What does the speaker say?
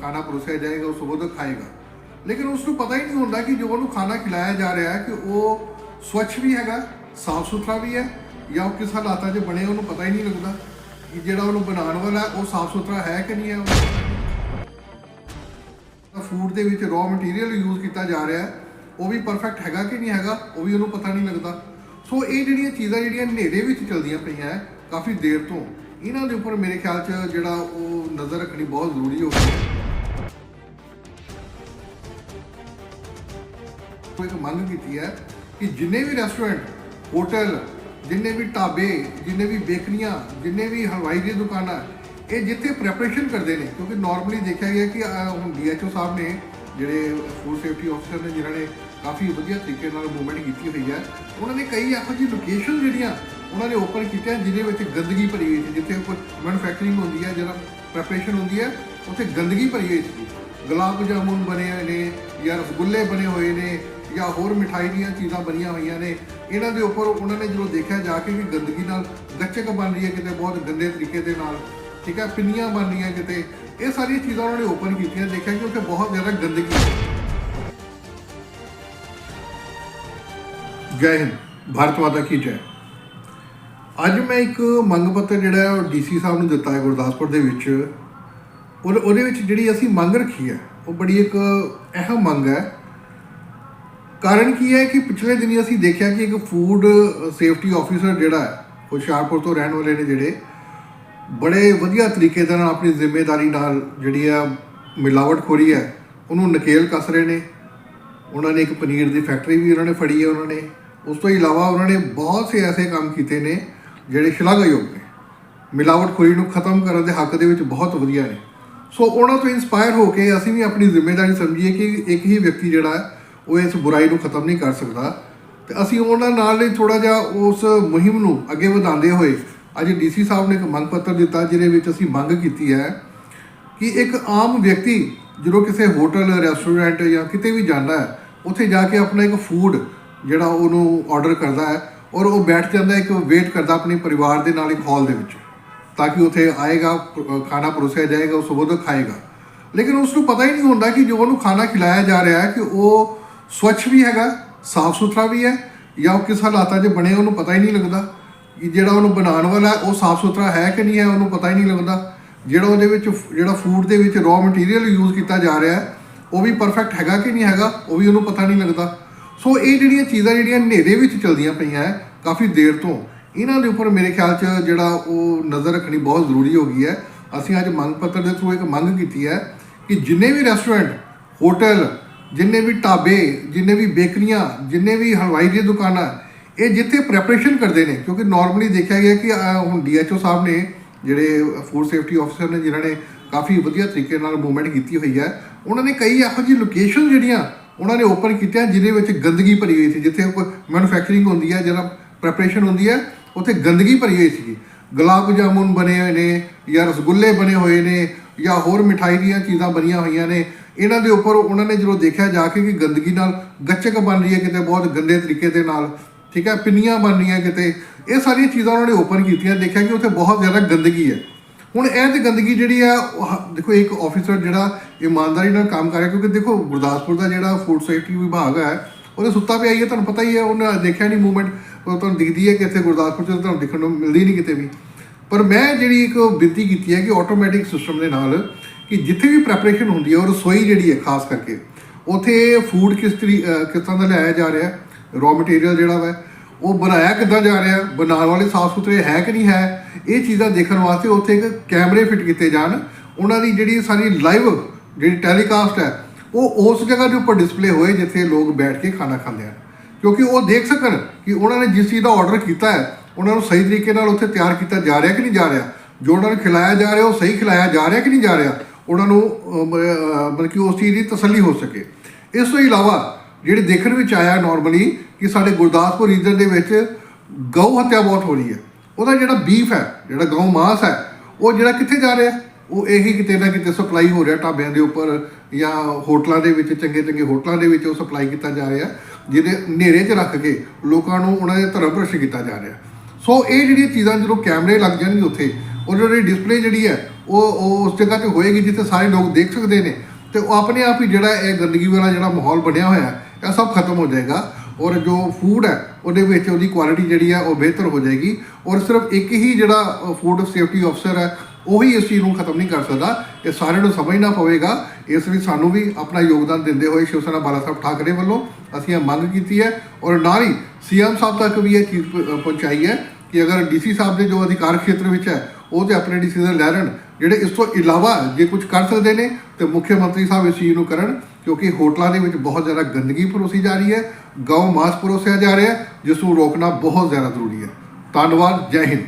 ਖਾਣਾ ਪਰੋਸਿਆ ਜਾਏਗਾ ਉਹ ਉਸ ਤੱਕ ਖਾਏਗਾ ਲੇਕਿਨ ਉਸ ਨੂੰ ਪਤਾ ਹੀ ਨਹੀਂ ਹੁੰਦਾ ਕਿ ਜੋ ਉਹਨੂੰ ਖਾਣਾ ਖਿਲਾਇਆ ਜਾ ਰਿਹਾ ਹੈ ਕਿ ਉਹ ਸਵੱਛ ਵੀ ਹੈਗਾ ਸਾਫ਼ ਸੁਥਰਾ ਵੀ ਹੈ ਜਾਂ ਉਹ ਕਿਸ ਹਾਲਾਤਾਂ 'ਚ ਬਣੇ ਉਹਨੂੰ ਪਤਾ ਹੀ ਨਹੀਂ ਲੱਗਦਾ ਕਿ ਜਿਹੜਾ ਉਹਨੂੰ ਬਣਾਉਣ ਵਾਲਾ ਉਹ ਸਾਫ਼ ਸੁਥਰਾ ਹੈ ਕਿ ਨਹੀਂ ਹੈ ਫੂਡ ਦੇ ਵਿੱਚ ਰॉ ਮਟੀਰੀਅਲ ਯੂਜ਼ ਕੀਤਾ ਜਾ ਰਿਹਾ ਹੈ ਉਹ ਵੀ ਪਰਫੈਕਟ ਹੈਗਾ ਕਿ ਨਹੀਂ ਹੈਗਾ ਉਹ ਵੀ ਉਹਨੂੰ ਪਤਾ ਨਹੀਂ ਲੱਗਦਾ ਸੋ ਇਹ ਜਿਹੜੀਆਂ ਚੀਜ਼ਾਂ ਜਿਹੜੀਆਂ ਹਨੇਰੇ ਵਿੱਚ ਚਲਦੀਆਂ ਪਈਆਂ ਹੈ ਕਾਫੀ ਦੇਰ ਤੋਂ ਇਹਨਾਂ ਦੇ ਉੱਪਰ ਮੇਰੇ ਖਿਆਲ 'ਚ ਜਿਹੜਾ ਉਹ ਨਜ਼ਰ ਰੱਖਣੀ ਬਹੁਤ ਜ਼ਰੂਰੀ ਹੋ ਗਈ। ਮੰਗ ਕੀਤੀ ਹੈ ਕਿ ਜਿੰਨੇ ਵੀ ਰੈਸਟੋਰੈਂਟ ਹੋਟਲ ਜਿੰਨੇ ਵੀ ਢਾਬੇ ਜਿੰਨੇ ਵੀ ਬੇਕਰੀਆਂ ਜਿੰਨੇ ਵੀ ਹਲਵਾਈ ਦੀ ਦੁਕਾਨਾਂ ਇਹ ਜਿੱਥੇ ਪ੍ਰੈਪਰੇਸ਼ਨ ਕਰਦੇ ਨੇ ਕਿਉਂਕਿ ਨਾਰਮਲੀ ਦੇਖਿਆ ਗਿਆ ਕਿ ਅਹ, ਹੁਣ ਡੀਐਚਓ ਸਾਹਿਬ ਨੇ ਜਿਹੜੇ ਫੂਡ ਸੇਫਟੀ ਅਫਸਰ ਨੇ ਜਿਨ੍ਹਾਂ ਨੇ ਕਾਫੀ ਵਧੀਆ ਤਰੀਕੇ ਨਾਲ ਮੂਵਮੈਂਟ ਕੀਤੀ ਹੋਈ ਹੈ ਉਹਨਾਂ ਨੇ ਕਈ ਇਹੋ ਜਿਹੀ ਲੋਕੇਸ਼ਨ ਜਿਹੜੀਆਂ ਉਹਨਾਂ ਨੇ ਓਪਨ ਕੀਤੀਆਂ ਜਿਹਦੇ ਵਿੱਚ ਗੰਦਗੀ ਭਰੀ ਹੋਈ ਸੀ, ਜਿੱਥੇ ਕੋਈ ਮੈਨੂਫੈਕਚਰਿੰਗ ਹੁੰਦੀ ਹੈ, ਜਿਹੜਾ ਪ੍ਰੈਪਰੇਸ਼ਨ ਹੁੰਦੀ ਹੈ, ਉੱਥੇ ਗੰਦਗੀ ਭਰੀ ਹੋਈ ਸੀ। ਗੁਲਾਬ ਜਾਮੁਨ ਬਣੇ ਹੋਏ ਨੇ, ਜਾਂ ਰਸਗੁੱਲੇ ਬਣੇ ਹੋਏ ਨੇ, ਜਾਂ ਹੋਰ ਮਿਠਾਈ ਦੀਆਂ ਚੀਜ਼ਾਂ ਬਣੀਆਂ ਹੋਈਆਂ ਨੇ। ਇਹਨਾਂ ਦੇ ਉੱਪਰ ਉਹਨਾਂ ਨੇ ਜਦੋਂ ਦੇਖਿਆ ਜਾ ਕੇ ਕਿ ਗੰਦਗੀ ਨਾਲ ਗੱਚਕ ਬਣ ਰਹੀ ਹੈ ਕਿਤੇ, ਬਹੁਤ ਗੰਦੇ ਤਰੀਕੇ ਦੇ ਨਾਲ, ਠੀਕ ਹੈ, ਪਿੰਨੀਆਂ ਬਣ ਰਹੀਆਂ ਕਿਤੇ, ਇਹ ਸਾਰੀਆਂ ਚੀਜ਼ਾਂ ਉਹਨਾਂ ਨੇ ਓਪਨ ਕੀਤੀਆਂ, ਦੇਖਿਆ ਕਿ ਉੱਥੇ ਬਹੁਤ ਜ਼ਿਆਦਾ ਗੰਦਗੀ ਹੈ। ਜੈ ਹਿੰਦ, ਭਾਰਤ ਮਾਤਾ ਕੀ ਜੈ। ਅੱਜ ਮੈਂ ਇੱਕ ਮੰਗ ਪੱਤਰ ਜਿਹੜਾ ਹੈ ਉਹ ਡੀਸੀ ਸਾਹਿਬ ਨੂੰ ਦਿੱਤਾ ਹੈ ਗੁਰਦਾਸਪੁਰ ਦੇ ਵਿੱਚ। ਉਹ ਉਹਦੇ ਵਿੱਚ ਜਿਹੜੀ ਅਸੀਂ ਮੰਗ ਰੱਖੀ ਹੈ, ਉਹ ਬੜੀ ਇੱਕ ਅਹਿਮ ਮੰਗ ਹੈ। ਕਾਰਨ ਕੀ ਹੈ ਕਿ ਪਿਛਲੇ ਦਿਨੀ ਅਸੀਂ ਦੇਖਿਆ ਕਿ ਇੱਕ ਫੂਡ ਸੇਫਟੀ ਆਫੀਸਰ ਜਿਹੜਾ ਹੈ ਹੁਸ਼ਿਆਰਪੁਰ ਤੋਂ ਰਹਿਣ ਵਾਲੇ ਨੇ ਜਿਹੜੇ, ਬੜੇ ਵਧੀਆ ਤਰੀਕੇ ਦੇ ਨਾਲ ਆਪਣੀ ਜ਼ਿੰਮੇਵਾਰੀ ਨਾਲ ਜਿਹੜੀ ਆ ਮਿਲਾਵਟਖੋਰੀ ਹੈ, ਉਹਨੂੰ ਨਕੇਲ ਕੱਸ ਰਹੇ ਨੇ। ਉਹਨਾਂ ਨੇ ਇੱਕ ਪਨੀਰ ਦੀ ਫੈਕਟਰੀ ਵੀ ਉਹਨਾਂ ਨੇ ਫੜੀ ਹੈ ਉਹਨਾਂ ਨੇ। ਉਸ ਤੋਂ ਇਲਾਵਾ ਉਹਨਾਂ ਨੇ ਬਹੁਤ ਸੇ ਐਸੇ ਕੰਮ ਕੀਤੇ ਨੇ ਜਿਹੜੇ ਸ਼ਲਾਘਾਯੋਗ ਨੇ। ਮਿਲਾਵਟਖੋਰੀ ਨੂੰ ਖਤਮ ਕਰਨ ਦੇ ਹੱਕ ਦੇ ਵਿੱਚ ਬਹੁਤ ਵਧੀਆ ਨੇ। ਸੋ ਉਹਨਾਂ ਤੋਂ ਇਨਸਪਾਇਰ ਹੋ ਕੇ ਅਸੀਂ ਵੀ ਆਪਣੀ ਜ਼ਿੰਮੇਵਾਰੀ ਸਮਝੀਏ ਕਿ ਇੱਕ ਹੀ ਵਿਅਕਤੀ ਜਿਹੜਾ ਹੈ, ਉਹ ਇਸ ਬੁਰਾਈ ਨੂੰ ਖਤਮ ਨਹੀਂ ਕਰ ਸਕਦਾ। ਤੇ ਅਸੀਂ ਉਹਨਾਂ ਨਾਲ ਹੀ ਥੋੜਾ ਜਿਹਾ ਉਸ ਮੁਹਿੰਮ ਨੂੰ ਅੱਗੇ ਵਧਾਉਂਦੇ ਹੋਏ ਅੱਜ ਡੀਸੀ ਸਾਹਿਬ ਨੇ ਇੱਕ ਮੰਗ ਪੱਤਰ ਦਿੱਤਾ, ਜਿਹਦੇ ਵਿੱਚ ਅਸੀਂ ਮੰਗ ਕੀਤੀ ਹੈ ਕਿ ਇੱਕ ਆਮ ਵਿਅਕਤੀ ਜਦੋਂ ਕਿਸੇ ਹੋਟਲ, ਰੈਸਟੋਰੈਂਟ ਜਾਂ ਕਿਤੇ ਵੀ ਜਾਂਦਾ ਹੈ, ਉੱਥੇ ਜਾ ਕੇ ਆਪਣਾ ਇੱਕ ਫੂਡ ਜਿਹੜਾ ਉਹਨੂੰ ਆਰਡਰ ਕਰਦਾ ਹੈ ਔਰ ਉਹ ਬੈਠ ਜਾਂਦਾ ਇੱਕ ਵੇਟ ਕਰਦਾ ਆਪਣੇ ਪਰਿਵਾਰ ਦੇ ਨਾਲ ਇੱਕ ਹਾਲ ਦੇ ਵਿੱਚ, ਤਾਂ ਕਿ ਉੱਥੇ ਆਏਗਾ ਖਾਣਾ ਪਰੋਸਿਆ ਜਾਏਗਾ, ਉਹ ਉਸ ਤੋਂ ਖਾਏਗਾ। ਲੇਕਿਨ ਉਸ ਨੂੰ ਪਤਾ ਹੀ ਨਹੀਂ ਹੁੰਦਾ ਕਿ ਜੋ ਉਹਨੂੰ ਖਾਣਾ ਖਿਲਾਇਆ ਜਾ ਰਿਹਾ ਹੈ ਕਿ ਉਹ ਸਵੱਛ ਵੀ ਹੈਗਾ ਸਾਫ਼ ਸੁਥਰਾ ਵੀ ਹੈ, ਜਾਂ ਉਹ ਕਿਸ ਹਾਲਾਤਾਂ 'ਚ ਬਣੇ ਉਹਨੂੰ ਪਤਾ ਹੀ ਨਹੀਂ ਲੱਗਦਾ। ਕਿ ਜਿਹੜਾ ਉਹਨੂੰ ਬਣਾਉਣ ਵਾਲਾ ਉਹ ਸਾਫ਼ ਸੁਥਰਾ ਹੈ ਕਿ ਨਹੀਂ ਹੈ, ਉਹਨੂੰ ਪਤਾ ਹੀ ਨਹੀਂ ਲੱਗਦਾ। ਜਿਹੜਾ ਉਹਦੇ ਵਿੱਚ ਫ- ਜਿਹੜਾ ਫੂਡ ਦੇ ਵਿੱਚ ਰॉ ਮਟੀਰੀਅਲ ਯੂਜ਼ ਕੀਤਾ ਜਾ ਰਿਹਾ ਹੈ, ਉਹ ਵੀ ਪਰਫੈਕਟ ਹੈਗਾ ਕਿ ਨਹੀਂ ਹੈਗਾ, ਉਹ ਵੀ ਉਹਨੂੰ ਪਤਾ ਨਹੀਂ ਲੱਗਦਾ। ਸੋ ਇਹ ਜਿਹੜੀਆਂ ਚੀਜ਼ਾਂ ਜਿਹੜੀਆਂ ਹਨੇਰੇ ਵਿੱਚ ਚਲਦੀਆਂ ਪਈਆਂ ਹੈ ਕਾਫੀ ਦੇਰ ਤੋਂ ਇਹਨਾਂ ਦੇ ਉੱਪਰ ਮੇਰੇ ਖਿਆਲ 'ਚ ਜਿਹੜਾ ਉਹ ਨਜ਼ਰ ਰੱਖਣੀ ਬਹੁਤ ਜ਼ਰੂਰੀ ਹੋ ਗਈ ਹੈ। ਅਸੀਂ ਅੱਜ ਮੰਗ ਪੱਤਰ ਦੇ ਥਰੂ ਇੱਕ ਮੰਗ ਕੀਤੀ ਹੈ ਕਿ ਜਿੰਨੇ ਵੀ ਰੈਸਟੋਰੈਂਟ ਹੋਟਲ ਜਿੰਨੇ ਵੀ ਢਾਬੇ ਜਿੰਨੇ ਵੀ ਬੇਕਰੀਆਂ ਜਿੰਨੇ ਵੀ ਹਲਵਾਈ ਦੀਆਂ ਦੁਕਾਨਾਂ ਇਹ ਜਿੱਥੇ ਪ੍ਰੈਪਰੇਸ਼ਨ ਕਰਦੇ ਨੇ ਕਿਉਂਕਿ ਨਾਰਮਲੀ ਦੇਖਿਆ ਗਿਆ ਕਿ ਅਹ, ਹੁਣ ਡੀਐਚਓ ਸਾਹਿਬ ਨੇ ਜਿਹੜੇ ਫੂਡ ਸੇਫਟੀ ਅਫਸਰ ਨੇ ਜਿਨ੍ਹਾਂ ਨੇ ਕਾਫੀ ਵਧੀਆ ਤਰੀਕੇ ਨਾਲ ਮੂਵਮੈਂਟ ਕੀਤੀ ਹੋਈ ਹੈ ਉਹਨਾਂ ਨੇ ਕਈ ਇਹੋ ਜਿਹੀ ਲੋਕੇਸ਼ਨ ਜਿਹੜੀਆਂ ਉਹਨਾਂ ਨੇ ਓਪਨ ਕੀਤਾ ਜਿਹਦੇ ਵਿੱਚ ਗੰਦਗੀ ਭਰੀ ਹੋਈ ਸੀ, ਜਿੱਥੇ ਮੈਨੂਫੈਕਚਰਿੰਗ ਹੁੰਦੀ ਹੈ ਜਿਹੜਾ ਪ੍ਰੈਪਰੇਸ਼ਨ ਹੁੰਦੀ ਹੈ ਉੱਥੇ ਗੰਦਗੀ ਭਰੀ ਹੋਈ ਸੀ ਗੁਲਾਬ ਜਾਮੁਨ ਬਣੇ ਹੋਏ ਨੇ, ਜਾਂ ਰਸਗੁੱਲੇ ਬਣੇ ਹੋਏ ਨੇ, ਜਾਂ ਹੋਰ ਮਿਠਾਈ ਦੀਆਂ ਚੀਜ਼ਾਂ ਬਣੀਆਂ ਹੋਈਆਂ ਨੇ। ਇਹਨਾਂ ਦੇ ਉੱਪਰ ਉਹਨਾਂ ਨੇ ਜਦੋਂ ਦੇਖਿਆ ਜਾ ਕੇ ਕਿ ਗੰਦਗੀ ਨਾਲ ਗੱਚਕ ਬਣ ਰਹੀ ਹੈ ਕਿਤੇ, ਬਹੁਤ ਗੰਦੇ ਤਰੀਕੇ ਦੇ ਨਾਲ, ਠੀਕ ਹੈ, ਪਿੰਨੀਆਂ ਬਣ ਰਹੀਆਂ ਕਿਤੇ, ਇਹ ਸਾਰੀਆਂ ਚੀਜ਼ਾਂ ਉਹਨਾਂ ਨੇ ਓਪਨ ਕੀਤੀਆਂ, ਦੇਖਿਆ ਕਿ ਉੱਥੇ ਬਹੁਤ ਜ਼ਿਆਦਾ ਗੰਦਗੀ ਹੈ। ਹੁਣ ਇਹ ਤੇ ਗੰਦਗੀ ਜਿਹੜੀ ਆ ਹ- ਦੇਖੋ ਇੱਕ ਆਫੀਸਰ ਜਿਹੜਾ ਇਮਾਨਦਾਰੀ ਨਾਲ ਕੰਮ ਕਰ ਰਿਹਾ, ਕਿਉਂਕਿ ਦੇਖੋ ਗੁਰਦਾਸਪੁਰ ਦਾ ਜਿਹੜਾ ਫੂਡ ਸੇਫਟੀ ਵਿਭਾਗ ਹੈ, ਉਹਦੇ ਸੁੱਤਾ ਪਿਆ ਹੀ ਹੈ, ਤੁਹਾਨੂੰ ਪਤਾ ਹੀ ਹੈ, ਉਹਨੇ ਦੇਖਿਆ ਨਹੀਂ ਮੂਵਮੈਂਟ ਤੁਹਾਨੂੰ ਦਿਖਦੀ ਹੈ ਕਿ ਇੱਥੇ ਗੁਰਦਾਸਪੁਰ ਚ ਤੁਹਾਨੂੰ ਦੇਖਣ ਨੂੰ ਮਿਲਦੀ ਨਹੀਂ ਕਿਤੇ ਵੀ। ਪਰ ਮੈਂ ਜਿਹੜੀ ਇੱਕ ਬੇਨਤੀ ਕੀਤੀ ਹੈ ਕਿ ਆਟੋਮੈਟਿਕ ਸਿਸਟਮ ਦੇ ਨਾਲ ਕਿ ਜਿੱਥੇ ਵੀ ਪ੍ਰੈਪਰੇਸ਼ਨ ਹੁੰਦੀ ਹੈ, ਉਹ ਰਸੋਈ ਜਿਹੜੀ ਹੈ, ਖਾਸ ਕਰਕੇ, ਉਥੇ ਫੂਡ ਕਿਸ ਤਰੀ ਕਿਸ ਤਰ੍ਹਾਂ ਦਾ ਲਿਆਇਆ ਜਾ ਰਿਹਾ ਰॉ ਮਟੀਰੀਅਲ ਜਿਹੜਾ ਵਾ ਉਹ ਬਣਾਇਆ ਕਿੱਦਾਂ ਜਾ ਰਿਹਾ? ਬਣਾਉਣ ਵਾਲੇ ਸਾਫ਼ ਸੁਥਰੇ ਹੈ ਕਿ ਨਹੀਂ ਹੈ? ਇਹ ਚੀਜ਼ਾਂ ਦੇਖਣ ਵਾਸਤੇ ਉੱਥੇ ਇੱਕ ਕੈਮਰੇ ਫਿੱਟ ਕੀਤੇ ਜਾਣ। ਉਹਨਾਂ ਦੀ ਜਿਹੜੀ ਸਾਰੀ ਲਾਈਵ ਜਿਹੜੀ ਟੈਲੀਕਾਸਟ ਹੈ ਉਹ ਉਸ ਜਗ੍ਹਾ ਦੇ ਉੱਪਰ ਡਿਸਪਲੇ ਹੋਏ ਜਿੱਥੇ ਲੋਕ ਬੈਠ ਕੇ ਖਾਣਾ ਖਾਂਦੇ ਹਨ। ਕਿਉਂਕਿ ਉਹ ਦੇਖ ਸਕਣ ਕਿ ਉਹਨਾਂ ਨੇ ਜਿਸ ਚੀਜ਼ ਦਾ ਆਰਡਰ ਕੀਤਾ ਹੈ ਉਹਨਾਂ ਨੂੰ ਸਹੀ ਤਰੀਕੇ ਨਾਲ ਉੱਥੇ ਤਿਆਰ ਕੀਤਾ ਜਾ ਰਿਹਾ ਕਿ ਨਹੀਂ ਜਾ ਰਿਹਾ? ਜੋ ਉਹਨਾਂ ਨੂੰ ਖਿਲਾਇਆ ਜਾ ਰਿਹਾ ਉਹ ਸਹੀ ਖਿਲਾਇਆ ਜਾ ਰਿਹਾ ਕਿ ਨਹੀਂ ਜਾ ਰਿਹਾ? ਉਹਨਾਂ ਨੂੰ ਅਹ, ਮਤਲਬ ਕਿ ਉਸ ਚੀਜ਼ ਦੀ ਤਸੱਲੀ ਹੋ ਸਕੇ। ਇਸ ਤੋਂ ਇਲਾਵਾ ਜਿਹੜੇ ਦੇਖਣ ਵਿੱਚ ਆਇਆ ਨਾਰਮਲੀ ਕਿ ਸਾਡੇ ਗੁਰਦਾਸਪੁਰ ਰੀਜਨ ਦੇ ਵਿੱਚ ਗਊ ਹੱਤਿਆ ਬਹੁਤ ਹੋ ਰਹੀ ਹੈ। ਉਹਦਾ ਜਿਹੜਾ ਬੀਫ ਹੈ, ਜਿਹੜਾ ਗਊ ਮਾਸ ਹੈ, ਉਹ ਜਿਹੜਾ ਕਿੱਥੇ ਜਾ ਰਿਹਾ? ਉਹ ਇਹੀ ਕਿਤੇ ਨਾ ਕਿਤੇ ਸਪਲਾਈ ਹੋ ਰਿਹਾ ਢਾਬਿਆਂ ਦੇ ਉੱਪਰ ਜਾਂ ਹੋਟਲਾਂ ਦੇ ਵਿੱਚ ਚੰਗੇ ਚੰਗੇ ਹੋਟਲਾਂ ਦੇ ਵਿੱਚ ਉਹ ਸਪਲਾਈ ਕੀਤਾ ਜਾ ਰਿਹਾ, ਜਿਹਦੇ ਹਨੇਰੇ 'ਚ ਰੱਖ ਕੇ ਲੋਕਾਂ ਨੂੰ ਉਹਨਾਂ ਦੇ ਧਰਮ ਭ੍ਰਸ਼ਟ ਕੀਤਾ ਜਾ ਰਿਹਾ। ਸੋ ਇਹ ਜਿਹੜੀਆਂ ਚੀਜ਼ਾਂ ਜਦੋਂ ਕੈਮਰੇ ਲੱਗ ਜਾਣਗੇ ਉੱਥੇ ਉਹ ਜਿਹੜੀ ਡਿਸਪਲੇ ਜਿਹੜੀ ਹੈ, ਉਹ ਉਸ ਜਗ੍ਹਾ ਤੇ ਹੋਏਗੀ ਜਿੱਥੇ ਸਾਰੇ ਲੋਕ ਦੇਖ ਸਕਦੇ ਨੇ। ਤੇ ਉਹ ਆਪਣੇ ਆਪ ਹੀ ਜਿਹੜਾ ਇਹ ਗੰਦਗੀ ਵਾਲਾ ਜਿਹੜਾ ਮਾਹੌਲ ਬਣਿਆ ਹੋਇਆ ਹੈ ਇਹ ਸਭ ਖਤਮ ਹੋ ਜਾਏਗਾ ਔਰ ਜੋ ਫੂਡ ਹੈ, ਉਹਦੇ ਵਿੱਚ ਉਹਦੀ ਕੁਆਲਿਟੀ ਜਿਹੜੀ ਹੈ, ਉਹ ਬਿਹਤਰ ਹੋ ਜਾਏਗੀ ਔਰ ਸਿਰਫ ਇੱਕ ਹੀ ਜਿਹੜਾ ਫੂਡ ਸੇਫਟੀ ਅਫਸਰ ਹੈ, ਉਹੀ ਇਸ ਚੀਜ਼ ਨੂੰ ਖਤਮ ਨਹੀਂ ਕਰ ਸਕਦਾ। ਇਹ ਸਾਰਿਆਂ ਨੂੰ ਸਮਝਣਾ ਪਵੇਗਾ। ਇਸ ਲਈ ਸਾਨੂੰ ਵੀ ਆਪਣਾ ਯੋਗਦਾਨ ਦਿੰਦੇ ਹੋਏ ਸ਼ਿਵ ਸੈਨਾ ਬਾਲਾ ਸਾਹਿਬ ਠਾਕਰੇ ਵੱਲੋਂ ਅਸੀਂ ਇਹ ਮੰਗ ਕੀਤੀ ਹੈ ਔਰ ਨਾਲ ਹੀ ਸੀਐਮ ਸਾਹਿਬ ਤੱਕ ਵੀ ਇਹ ਚੀਜ਼ ਪ- ਪਹੁੰਚਾਈ ਹੈ ਕਿ ਅਗਰ ਡੀਸੀ ਸਾਹਿਬ ਦੇ ਜੋ ਅਧਿਕਾਰ ਖੇਤਰ ਵਿੱਚ ਹੈ, ਉਹ ਤੇ ਆਪਣੇ ਡਿਸੀਜਨ ਲੈ ਲੈਣ। ਜਿਹੜੇ ਇਸ ਤੋਂ ਇਲਾਵਾ ਜੇ ਕੁਝ ਕਰ ਸਕਦੇ ਨੇ, ਤੇ ਮੁੱਖ ਮੰਤਰੀ ਸਾਹਿਬ ਇਸ ਚੀਜ਼ ਨੂੰ ਕਰਨ। ਕਿਉਂਕਿ ਹੋਟਲਾਂ ਦੇ ਵਿੱਚ ਬਹੁਤ ਜ਼ਿਆਦਾ ਗੰਦਗੀ ਪਰੋਸੀ ਜਾ ਰਹੀ ਹੈ, ਗਊ ਮਾਸ ਪਰੋਸਿਆ ਜਾ ਰਿਹਾ ਹੈ, ਜਿਸ ਨੂੰ ਰੋਕਣਾ ਬਹੁਤ ਜ਼ਿਆਦਾ ਜ਼ਰੂਰੀ ਹੈ। ਧੰਨਵਾਦ, ਜੈ ਹਿੰਦ।